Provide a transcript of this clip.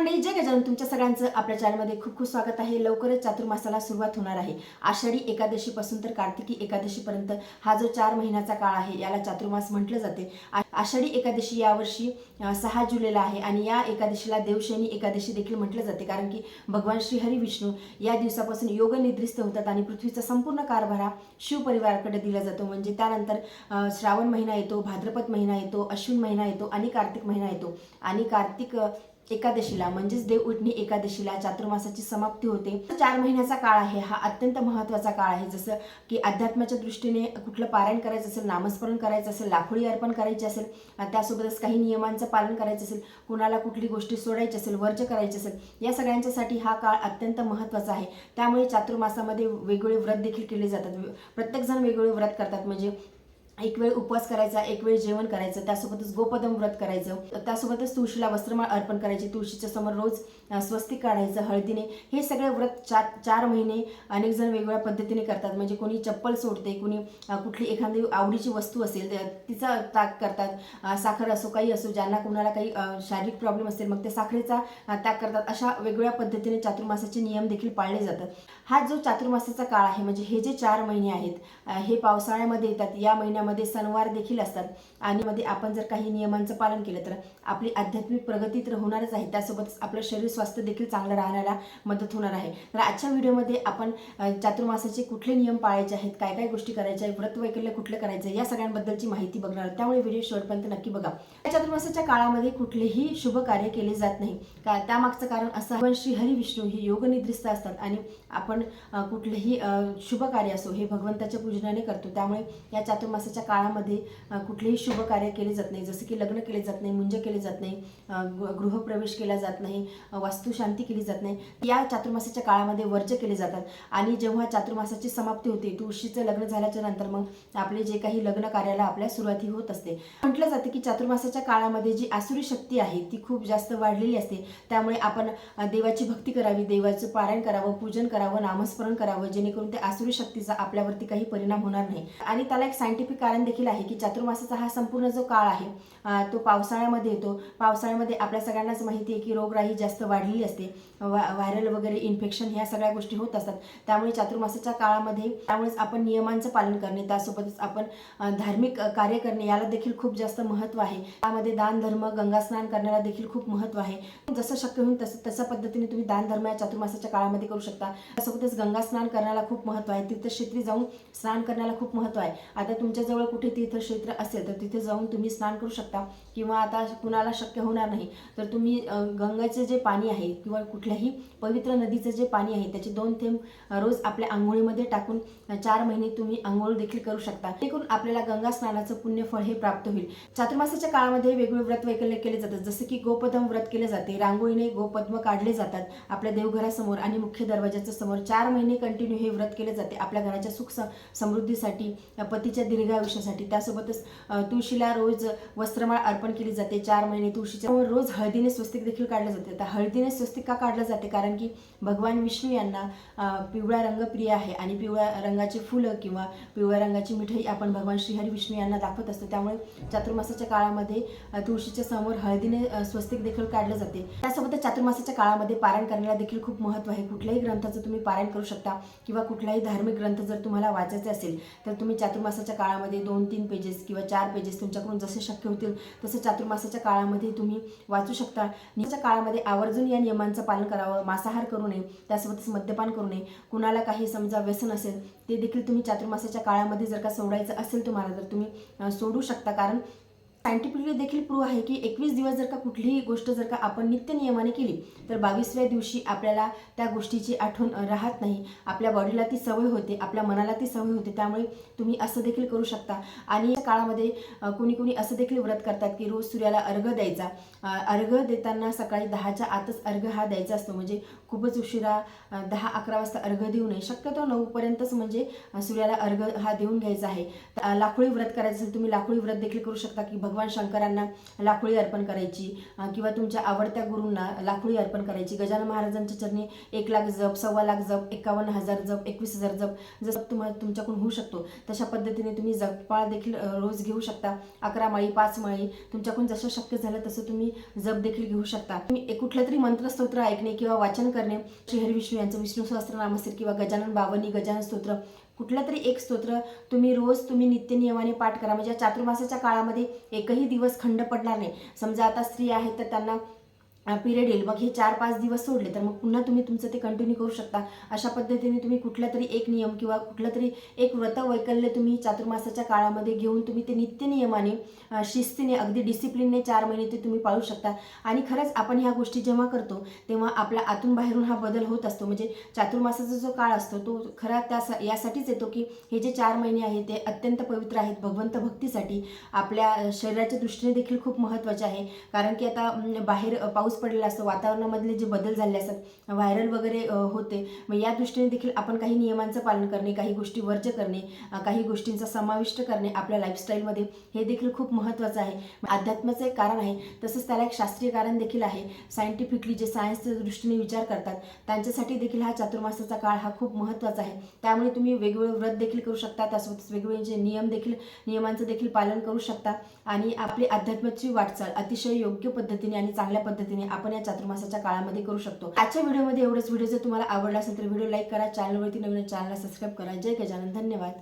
मंडळी जय गजानन. तुमच्या सगळ्यांचं आपल्या चॅनलमध्ये खूप खूप स्वागत आहे. लवकरच चातुर्मासाला सुरुवात होणार आहे. आषाढी एकादशीपासून तर कार्तिकी एकादशीपर्यंत हा जो चार महिन्याचा काळ आहे याला चातुर्मास म्हटलं जाते. आषाढी एकादशी यावर्षी सहा जुलैला आहे आणि या एकादशीला देवशैनी एकादशी देखील म्हटलं जाते. कारण की भगवान श्रीहरी विष्णू या दिवसापासून योग निद्रिस्त होतात आणि पृथ्वीचा संपूर्ण कारभार हा शिवपरिवाराकडे दिला जातो. म्हणजे त्यानंतर श्रावण महिना येतो भाद्रपद महिना येतो अश्विन महिना येतो आणि कार्तिक महिना येतो. आणि कार्तिक एकादशीला म्हणजेच देव उठणी एकादशीला चातुर्मासाची समाप्ती होते. चार महिन्याचा काळ आहे हा अत्यंत महत्त्वाचा काळ आहे. जसं की अध्यात्माच्या दृष्टीने कुठलं पारायण करायचं असेल नामस्मरण करायचं असेल लाखोळी अर्पण करायची असेल त्यासोबतच काही नियमांचं पालन करायचं असेल कुणाला कुठली गोष्टी सोडायची असेल वर्ज करायची असेल या सगळ्यांच्यासाठी हा काळ अत्यंत महत्त्वाचा आहे. त्यामुळे चातुर्मासामध्ये वेगवेगळे व्रत देखील केले जातात. प्रत्येकजण वेगवेगळे व्रत करतात. म्हणजे एक वेळ उपवास करायचा एक वेळ जेवण करायचं त्यासोबतच गोपदम व्रत करायचं. त्यासोबतच तुळशीला वस्त्रमाळ अर्पण करायची तुळशीच्या समोर रोज स्वस्तिक काढायचं हळदीने. हे सगळे व्रत चार चार महिने अनेक जण वेगवेगळ्या पद्धतीने करतात. म्हणजे कोणी चप्पल सोडते कोणी कुठली एखादी आवडीची वस्तू असेल तिचा ताक करतात. साखर असो काही असो ज्यांना कोणाला काही शारीरिक प्रॉब्लेम असेल मग ते साखरेचा त्याग करतात. अशा वेगवेगळ्या पद्धतीने चातुर्मासाचे नियम देखील पाळले जातात. हा जो चातुर्मासाचा काळ आहे म्हणजे हे जे चार महिने आहेत हे पावसाळ्यामध्ये येतात. या महिन्यामध्ये सणवार देखील असतात. आणि मध्ये आपण जर काही नियमांचं पालन केलं तर आपली आध्यात्मिक प्रगती तर होणारच आहे. त्यासोबतच आपलं शरीर स्वास्थ्य देखील चांगलं राहण्याला मदत होणार आहे. तर आजच्या व्हिडिओमध्ये आपण चातुर्मासाचे कुठले नियम पाळायचे आहेत काय काय गोष्टी करायच्या आहेत व्रत वैकल्य कुठलं करायचं आहे, या सगळ्यांबद्दलची माहिती बघणार आहोत. त्यामुळे व्हिडिओ शेवटपर्यंत नक्की बघा. या चातुर्मासाच्या काळामध्ये कुठलेही शुभ कार्य केले जात नाही. का त्यामागचं कारण असं आपण श्री हरी विष्णू हे योगनिद्रिस्त असतात आणि आपण कुठलेही शुभ कार्य असो हे भगवंताच्या पूजनाने करतो. त्यामुळे या चातुर्मासा चातुर्मासाच्या काळामध्ये कुठलेही शुभ कार्य केले जात नाही. जसं की लग्न केले जात नाही मुंज केले जात नाही गृहप्रवेश केला जात नाही वास्तुशांती केली जात नाही. या चातुर्मासाच्या काळामध्ये वर्ज केले जातात. आणि जेव्हा चातुर्मासाची समाप्ती होते तुळशीचं लग्न झाल्याच्यानंतर मग आपले जे काही लग्न कार्याला आपल्या सुरुवाती होत असते. म्हटलं जातं की चातुर्मासाच्या काळामध्ये जी आसुरी शक्ती आहे ती खूप जास्त वाढलेली असते. त्यामुळे आपण देवाची भक्ती करावी देवाचं पारायण करावं पूजन करावं नामस्मरण करावं जेणेकरून त्या आसुरी शक्तीचा आपल्यावरती काही परिणाम होणार नाही. आणि त्याला एक सायंटिफिक कारण देखील आहे की चातुर्मासाचा हा संपूर्ण जो काळ आहे तो पावसाळ्यामध्ये येतो. पावसाळ्यामध्ये आपल्या सगळ्यांनाच माहिती आहे की रोगराई जास्त वाढलेली असते. वा व्हायरल वगैरे इन्फेक्शन ह्या सगळ्या गोष्टी होत असतात. त्यामुळे चातुर्मासाच्या काळामध्ये त्यामुळेच आपण नियमांचं पालन करणे त्यासोबतच आपण धार्मिक कार्य करणे याला देखील खूप जास्त महत्त्व आहे. त्यामध्ये दान धर्म गंगा स्नान करण्याला देखील खूप महत्त्व आहे. जसं शक्य होईल तसं तशा पद्धतीने तुम्ही दान धर्म या चातुर्मासाच्या काळामध्ये करू शकता. त्यासोबतच गंगा स्नान करण्याला खूप महत्त्व आहे. तीर्थक्षेत्री जाऊन स्नान करण्याला खूप महत्त्व आहे. आता तुमच्या जवळ कुठे तीर्थक्षेत्र असेल तर तिथे जाऊन तुम्ही स्नान करू शकता. किंवा आता कुणाला शक्य होणार नाही तर तुम्ही गंगाचे जे पाणी आहे किंवा कुठल्याही पवित्र नदीचं जे पाणी आहे त्याचे दोन थेंब रोज आपल्या आंघोळीमध्ये टाकून चार महिने तुम्ही आंघोळ देखील करू शकता. जेणेकरून आपल्याला गंगा स्नानाचं पुण्यफळ हे प्राप्त होईल. चातुर्मासाच्या काळामध्ये वेगवेगळे व्रत वैकल्य केले जातात. जसं की गोपदम व्रत केले जाते रांगोळीने गोपद्म काढले जातात आपल्या देवघरासमोर आणि मुख्य दरवाजाच्या समोर. चार महिने कंटिन्यू हे व्रत केले जाते आपल्या घराच्या सुख समृद्धीसाठी. पतीच्या दीर्घ दीर्घायुष्यासाठी त्यासोबतच तुळशीला रोज वस्त्रमाळ अर्पण केली जाते. चार महिने तुळशीच्या रोज हळदीने स्वस्तिक देखील काढलं जाते. आता हळदीने स्वस्तिक का काढलं जाते? कारण की भगवान विष्णू यांना पिवळा रंग प्रिय आहे आणि पिवळ्या रंगाचे फुलं किंवा पिवळ्या रंगाची मिठाई आपण भगवान श्रीहरी विष्णू यांना दाखवत असतो. त्यामुळे चातुर्मासाच्या काळामध्ये तुळशीच्या समोर हळदीने स्वस्तिक देखील काढलं जाते. त्यासोबतच चातुर्मासाच्या काळामध्ये पारायण करण्याला देखील खूप महत्त्व आहे. कुठल्याही ग्रंथाचं तुम्ही पारायण करू शकता किंवा कुठलाही धार्मिक ग्रंथ जर तुम्हाला वाचायचे असेल तर तुम्ही चातुर्मासाच्या काळामध्ये दोन तीन पेजेस किंवा चार पेजेस तुमच्याकडून जसे शक्य होतील तसे चातुर्मासाच्या काळामध्ये तुम्ही वाचू शकता. नियमाच्या काळामध्ये आवर्जून या नियमांचं पालन करावं मांसाहार करू नये त्यासोबतच मद्यपान करू नये. कुणाला काही समजा व्यसन असेल ते देखील तुम्ही चातुर्मासाच्या काळामध्ये जर का सोडायचं असेल तुम्हाला तर तुम्ही सोडू शकता. कारण सायंटिफिकली देखील प्रूव्ह आहे की एकवीस दिवस जर का कुठलीही गोष्ट जर का आपण नित्य नियमाने केली तर बावीसव्या दिवशी आपल्याला त्या गोष्टीची आठवण राहत नाही. आपल्या बॉडीला ती सवय होते आपल्या मनाला ती सवय होते. त्यामुळे तुम्ही असं देखील करू शकता. आणि या काळामध्ये कुणी कुणी असं देखील व्रत करतात की रोज सूर्याला अर्घ द्यायचा. अर्घ देताना सकाळी दहाच्या आतच अर्घ हा द्यायचा असतो. म्हणजे खूपच उशिरा दहा अकरा वाजता अर्घ देऊ नये. शक्यतो नऊपर्यंतच म्हणजे सूर्याला अर्घ हा देऊन घ्यायचा आहे. अ, लाखोळी व्रत करायचं असेल तुम्ही लाखोळी व्रत देखील करू शकता की भगवान शंकरांना लाखोळी अर्पण करायची किंवा तुमच्या आवडत्या गुरूंना लाखोळी अर्पण करायची. गजानन महाराजांच्या चरणी एक लाख जप सव्वा लाख जप एकावन्न हजार जप एकवीस हजार जप जसं तुम्हाला तुमच्याकडून होऊ शकतो तशा पद्धतीने तुम्ही जगपाळ देखील रोज घेऊ शकता. अकरा माळी पाच माळी तुमच्याकडून जसं शक्य झालं तसं तुम्ही जप देखील घेऊ शकता. तुम्ही एक कुठलं तरी मंत्रस्तोत्र ऐकणे किंवा वाचन करणे श्रीहरी विष्णू यांचं विष्णू सहस्त्रनाम असेल किंवा गजानन बावनी गजानन स्तोत्र कुठलं तरी एक स्तोत्र तुम्ही रोज तुम्ही नित्य नियमाने पाठ करा. म्हणजे चातुर्मासाच्या काळामध्ये एकही दिवस खंड पडणार नाही. समजा आता स्त्री आहेत तर त्यांना पिरियड येईल. मग हे चार पाच दिवस सोडले तर मग पुन्हा तुम्ही तुमचं ते कंटिन्यू करू शकता. अशा पद्धतीने तुम्ही कुठला तरी एक नियम किंवा कुठलं तरी एक व्रत वैकल्य तुम्ही चातुर्मासाच्या काळामध्ये घेऊन तुम्ही ते नित्य नियमाने शिस्तीने अगदी डिसिप्लिनने चार महिने ते तुम्ही पाळू शकता. आणि खरंच आपण ह्या गोष्टी जेव्हा करतो तेव्हा आपल्या आतून बाहेरून हा बदल होत असतो. म्हणजे चातुर्मासाचा जो काळ असतो तो खरा त्या यासाठीच येतो की हे जे चार महिने आहेत ते अत्यंत पवित्र आहेत. भगवंत भक्तीसाठी आपल्या शरीराच्या दृष्टीने देखील खूप महत्त्वाचे आहे. कारण की आता बाहेर पाऊस पाऊस पडलेला असतो वातावरणामधले जे बदल झाले असतात व्हायरल वगैरे होते. मग या दृष्टीने देखील आपण काही नियमांचं पालन करणे काही गोष्टी वर्ज करणे काही गोष्टींचा समाविष्ट करणे आपल्या लाईफस्टाईलमध्ये हे देखील खूप महत्त्वाचं आहे. अध्यात्माचं एक कारण आहे तसंच त्याला एक शास्त्रीय कारण देखील आहे. सायंटिफिकली जे सायन्सच्या दृष्टीने विचार करतात त्यांच्यासाठी देखील हा चातुर्मासाचा काळ हा खूप महत्त्वाचा आहे. त्यामुळे तुम्ही वेगवेगळे व्रत देखील करू शकता त्यासोबतच वेगवेगळे जे नियम देखील नियमांचं देखील पालन करू शकता. आणि आपली अध्यात्माची वाटचाल अतिशय योग्य पद्धतीने आणि चांगल्या पद्धतीने पद्धतीने आपण या चातुर्मासाच्या काळामध्ये करू शकतो. आजच्या व्हिडिओमध्ये एवढंच. व्हिडिओ जर तुम्हाला आवडला असेल तर व्हिडिओ लाईक करा. चॅनलवरती नवीन चॅनलला सबस्क्राईब करा. जय गजानन. धन्यवाद.